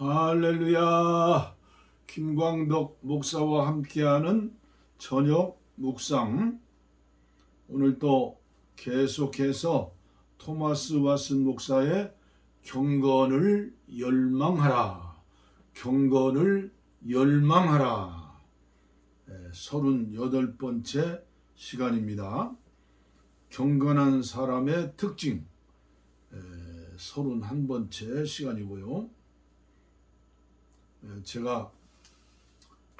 할렐루야. 김광덕 목사와 함께하는 저녁 묵상. 오늘 또 계속해서 토마스 왓슨 목사의 경건을 열망하라. 경건을 열망하라. 서른 여덟 번째 시간입니다. 경건한 사람의 특징. 서른 한 번째 시간이고요. 에, 제가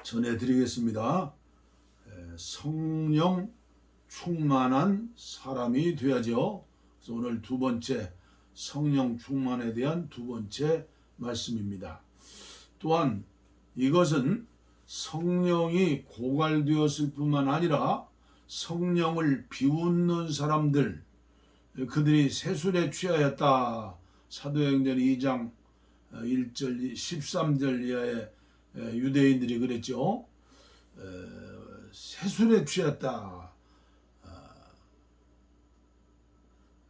전해드리겠습니다. 에, 성령 충만한 사람이 되야죠. 그래서 오늘 두 번째 성령 충만에 대한 두 번째 말씀입니다. 또한 이것은 성령이 고갈되었을 뿐만 아니라 성령을 비웃는 사람들 그들이 세술에 취하였다. 사도행전 2장 1절 13절 이하의 유대인들이 그랬죠. 에, 세술에 취했다.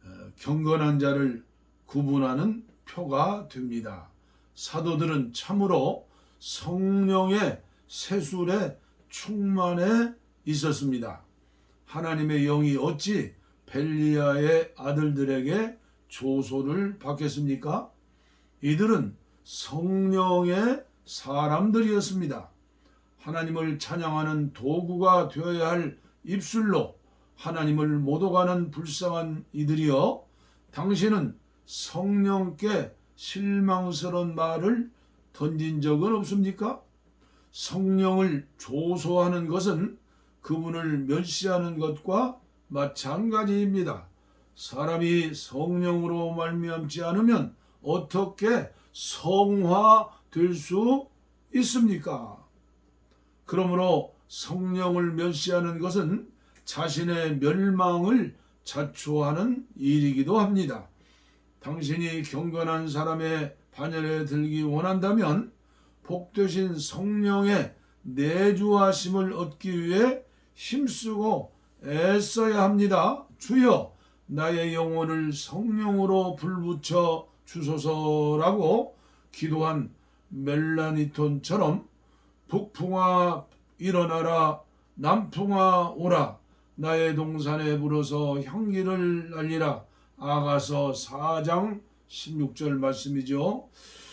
어, 경건한 자를 구분하는 표가 됩니다. 사도들은 참으로 성령의 세술에 충만해 있었습니다. 하나님의 영이 어찌 벨리아의 아들들에게 조소를 받겠습니까? 이들은 성령의 사람들이었습니다. 하나님을 찬양하는 도구가 되어야 할 입술로 하나님을 못 오가는 불쌍한 이들이여 당신은 성령께 실망스러운 말을 던진 적은 없습니까? 성령을 조소하는 것은 그분을 멸시하는 것과 마찬가지입니다. 사람이 성령으로 말미암지 않으면 어떻게 성화될 수 있습니까? 그러므로 성령을 멸시하는 것은 자신의 멸망을 자초하는 일이기도 합니다. 당신이 경건한 사람의 반열에 들기 원한다면 복되신 성령의 내주하심을 얻기 위해 힘쓰고 애써야 합니다. 주여 나의 영혼을 성령으로 불붙여 주소서라고 기도한 멜라니톤처럼 북풍아 일어나라 남풍아 오라 나의 동산에 불어서 향기를 날리라 아가서 4장 16절 말씀이죠.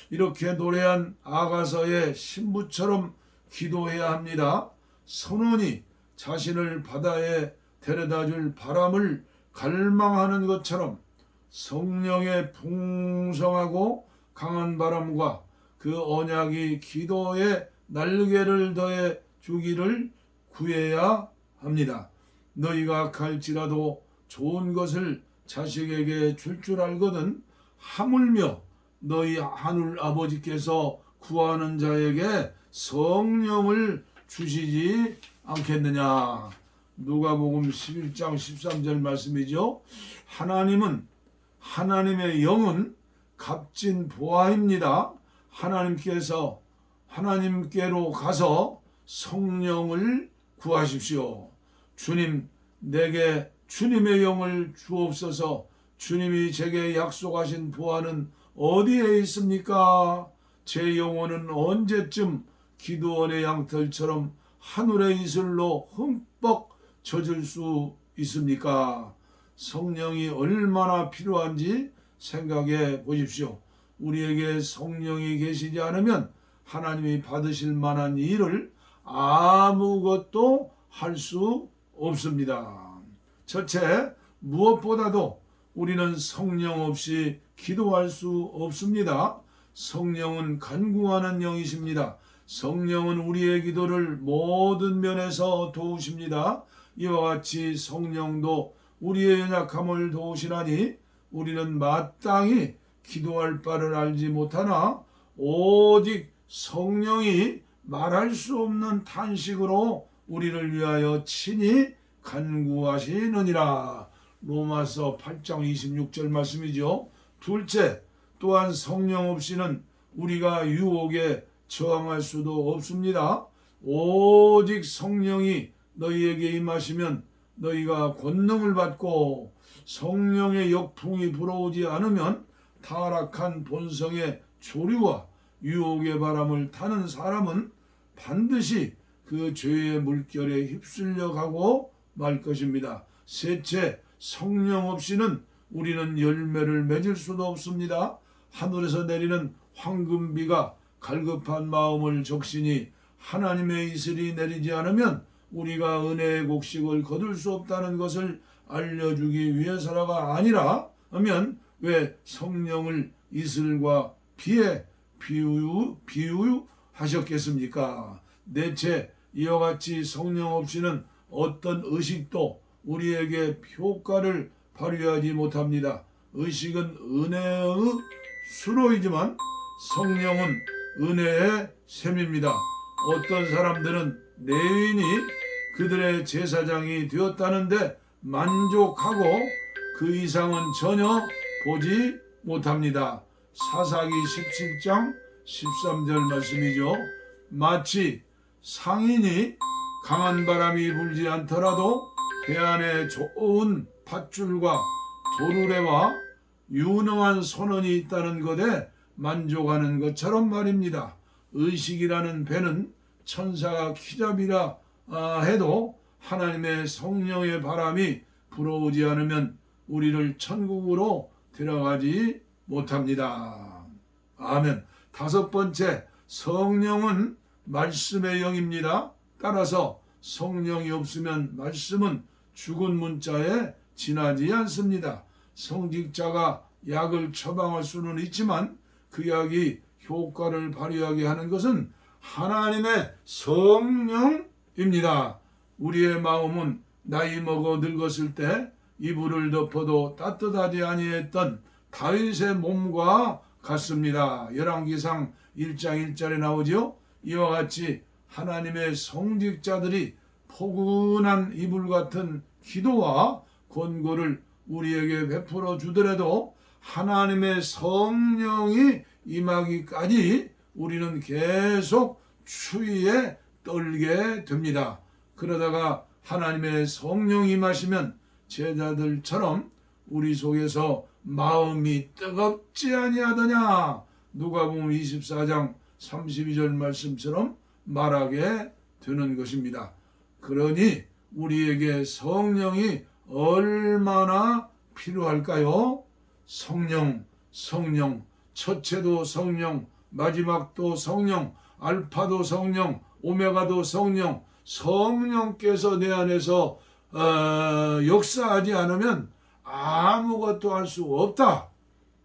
이렇게 노래한 아가서의 신부처럼 기도해야 합니다. 선원이 자신을 바다에 데려다 줄 바람을 갈망하는 것처럼 성령의 풍성하고 강한 바람과 그 언약이 기도에 날개를 더해 주기를 구해야 합니다. 너희가 갈지라도 좋은 것을 자식에게 줄줄 알거든 하물며 너희 하늘 아버지께서 구하는 자에게 성령을 주시지 않겠느냐. 누가복음 11장 13절 말씀이죠. 하나님은 하나님의 영은 값진 보아입니다. 하나님께서 하나님께로 가서 성령을 구하십시오. 주님 내게 주님의 영을 주옵소서. 주님이 제게 약속하신 보아는 어디에 있습니까? 제 영혼은 언제쯤 기도원의 양털처럼 하늘의 이슬로 흠뻑 젖을 수 있습니까? 성령이 얼마나 필요한지 생각해 보십시오. 우리에게 성령이 계시지 않으면 하나님이 받으실 만한 일을 아무것도 할 수 없습니다. 첫째, 무엇보다도 우리는 성령 없이 기도할 수 없습니다. 성령은 간구하는 영이십니다. 성령은 우리의 기도를 모든 면에서 도우십니다. 이와 같이 성령도 우리의 연약함을 도우시나니 우리는 마땅히 기도할 바를 알지 못하나 오직 성령이 말할 수 없는 탄식으로 우리를 위하여 친히 간구하시느니라. 로마서 8장 26절 말씀이죠. 둘째, 또한 성령 없이는 우리가 유혹에 저항할 수도 없습니다. 오직 성령이 너희에게 임하시면 너희가 권능을 받고 성령의 역풍이 불어오지 않으면 타락한 본성의 조류와 유혹의 바람을 타는 사람은 반드시 그 죄의 물결에 휩쓸려 가고 말 것입니다. 셋째, 성령 없이는 우리는 열매를 맺을 수도 없습니다. 하늘에서 내리는 황금비가 갈급한 마음을 적시니 하나님의 이슬이 내리지 않으면 우리가 은혜의 곡식을 거둘 수 없다는 것을 알려주기 위해서라가 아니라 하면 왜 성령을 이슬과 비에 비유 비유하셨겠습니까? 넷째 이와 같이 성령 없이는 어떤 의식도 우리에게 효과를 발휘하지 못합니다. 의식은 은혜의 수로이지만 성령은 은혜의 셈입니다. 어떤 사람들은 내인이 그들의 제사장이 되었다는데 만족하고 그 이상은 전혀 보지 못합니다. 사사기 17장 13절 말씀이죠. 마치 상인이 강한 바람이 불지 않더라도 배 안에 좋은 밧줄과 도르래와 유능한 선원이 있다는 것에 만족하는 것처럼 말입니다. 의식이라는 배는 천사가 키잡이라 아, 해도 하나님의 성령의 바람이 불어오지 않으면 우리를 천국으로 데려가지 못합니다. 아멘. 다섯 번째, 성령은 말씀의 영입니다. 따라서 성령이 없으면 말씀은 죽은 문자에 지나지 않습니다. 성직자가 약을 처방할 수는 있지만 그 약이 효과를 발휘하게 하는 것은 하나님의 성령입니다. 우리의 마음은 나이 먹어 늙었을 때 이불을 덮어도 따뜻하지 아니했던 다윗의 몸과 같습니다. 열왕기상 1장 1절에 나오죠. 이와 같이 하나님의 성직자들이 포근한 이불 같은 기도와 권고를 우리에게 베풀어 주더라도 하나님의 성령이 임하기까지 우리는 계속 추위에 떨게 됩니다. 그러다가 하나님의 성령이 임하시면 제자들처럼 우리 속에서 마음이 뜨겁지 아니하더냐 누가복음 24장 32절 말씀처럼 말하게 되는 것입니다. 그러니 우리에게 성령이 얼마나 필요할까요? 성령, 성령, 첫째도 성령, 마지막도 성령, 알파도 성령, 오메가도 성령, 성령께서 내 안에서 어, 역사하지 않으면 아무것도 할 수 없다.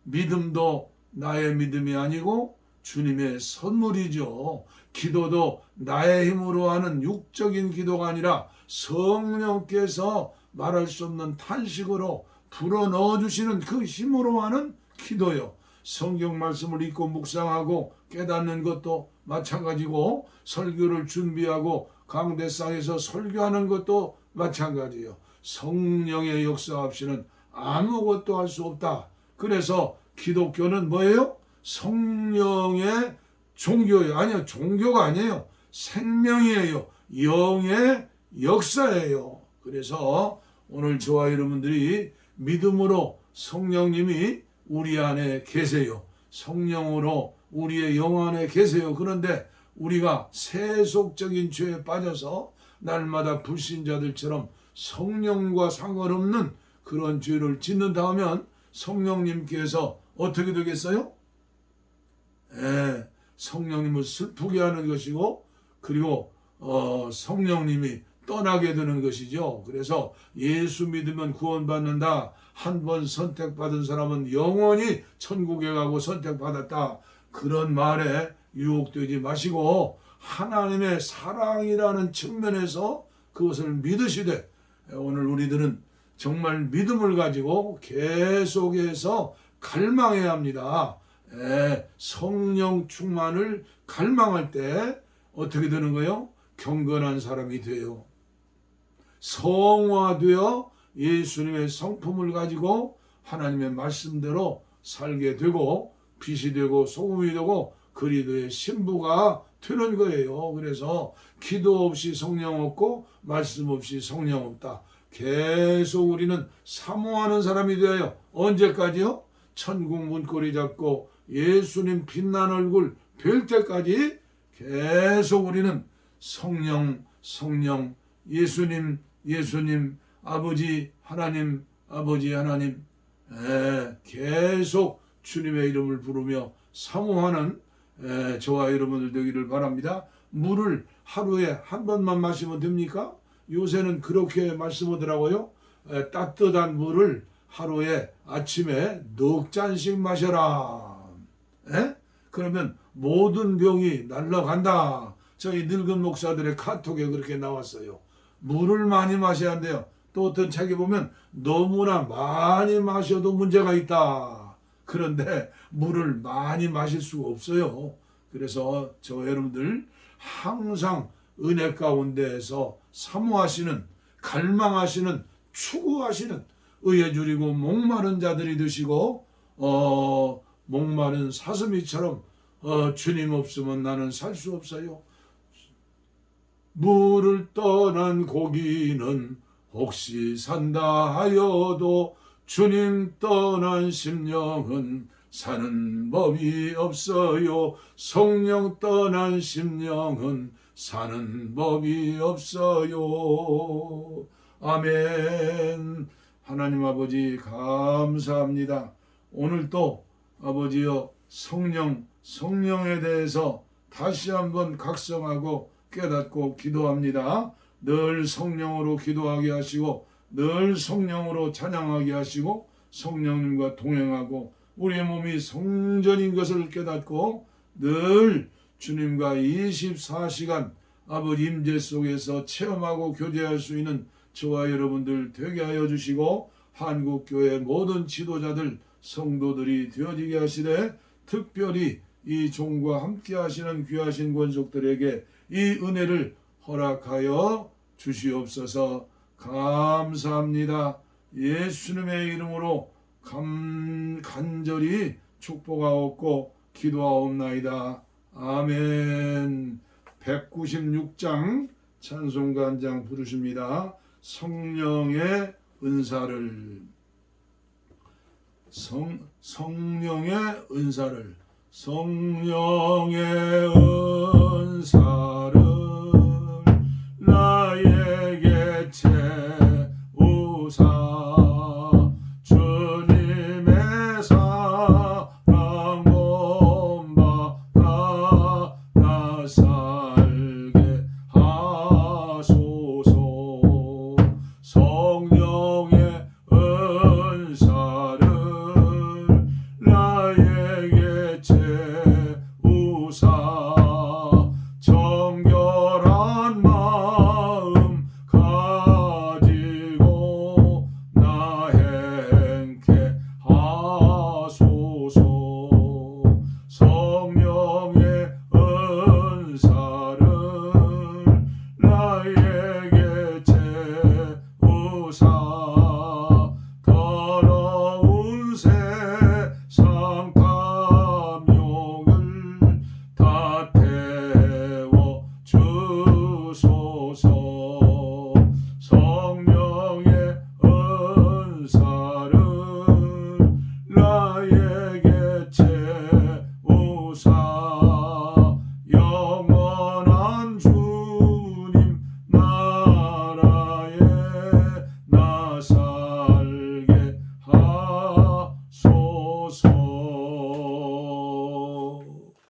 믿음도 나의 믿음이 아니고 주님의 선물이죠. 기도도 나의 힘으로 하는 육적인 기도가 아니라 성령께서 말할 수 없는 탄식으로 불어 넣어 주시는 그 힘으로 하는 기도요. 성경 말씀을 읽고 묵상하고 깨닫는 것도 마찬가지고 설교를 준비하고 강대상에서 설교하는 것도 마찬가지예요. 성령의 역사 없이는 아무것도 할 수 없다. 그래서 기독교는 뭐예요? 성령의 종교예요. 아니요, 종교가 아니에요. 생명이에요. 영의 역사예요. 그래서 오늘 저와 여러분들이 믿음으로 성령님이 우리 안에 계세요. 성령으로 우리의 영 안에 계세요. 그런데 우리가 세속적인 죄에 빠져서 날마다 불신자들처럼 성령과 상관없는 그런 죄를 짓는다 하면 성령님께서 어떻게 되겠어요? 예, 성령님을 슬프게 하는 것이고 그리고 어, 성령님이 떠나게 되는 것이죠. 그래서 예수 믿으면 구원받는다. 한 번 선택받은 사람은 영원히 천국에 가고 선택받았다. 그런 말에 유혹되지 마시고 하나님의 사랑이라는 측면에서 그것을 믿으시되 오늘 우리들은 정말 믿음을 가지고 계속해서 갈망해야 합니다. 예, 성령 충만을 갈망할 때 어떻게 되는 거예요? 경건한 사람이 돼요. 성화되어 예수님의 성품을 가지고 하나님의 말씀대로 살게 되고 빛이 되고 소금이 되고 그리도의 신부가 되는 거예요. 그래서 기도 없이 성령 없고 말씀 없이 성령 없다. 계속 우리는 사모하는 사람이 되어요. 언제까지요? 천국 문고리 잡고 예수님 빛난 얼굴 될 때까지 계속 우리는 성령, 성령, 예수님, 예수님, 아버지 하나님, 아버지 하나님, 에, 계속 주님의 이름을 부르며 사모하는 에, 저와 여러분들 되기를 바랍니다. 물을 하루에 한 번만 마시면 됩니까? 요새는 그렇게 말씀하더라고요. 에, 따뜻한 물을 하루에 아침에 넉 잔씩 마셔라. 에? 그러면 모든 병이 날라간다. 저희 늙은 목사들의 카톡에 그렇게 나왔어요. 물을 많이 마셔야 한대요. 또 어떤 책에 보면 너무나 많이 마셔도 문제가 있다. 그런데 물을 많이 마실 수가 없어요. 그래서 저 여러분들 항상 은혜 가운데에서 사모하시는 갈망하시는 추구하시는 의에 줄이고 목마른 자들이 되시고 어 목마른 사슴이처럼 어 주님 없으면 나는 살 수 없어요. 물을 떠난 고기는 혹시 산다 하여도 주님 떠난 심령은 사는 법이 없어요. 성령 떠난 심령은 사는 법이 없어요. 아멘. 하나님 아버지 감사합니다. 오늘 또 아버지여 성령 성령에 대해서 다시 한번 각성하고 깨닫고 기도합니다. 늘 성령으로 기도하게 하시고 늘 성령으로 찬양하게 하시고 성령님과 동행하고 우리의 몸이 성전인 것을 깨닫고 늘 주님과 24시간 아버지 임재 속에서 체험하고 교제할 수 있는 저와 여러분들 되게 하여 주시고 한국교회 모든 지도자들 성도들이 되어지게 하시되 특별히 이 종과 함께 하시는 귀하신 권속들에게 이 은혜를 허락하여 주시옵소서 감사합니다. 예수님의 이름으로 감, 간절히 축복하옵고 기도하옵나이다. 아멘. 196장 찬송가한장 부르십니다. 성령의 은사를 성, 성령의 은사를 성령의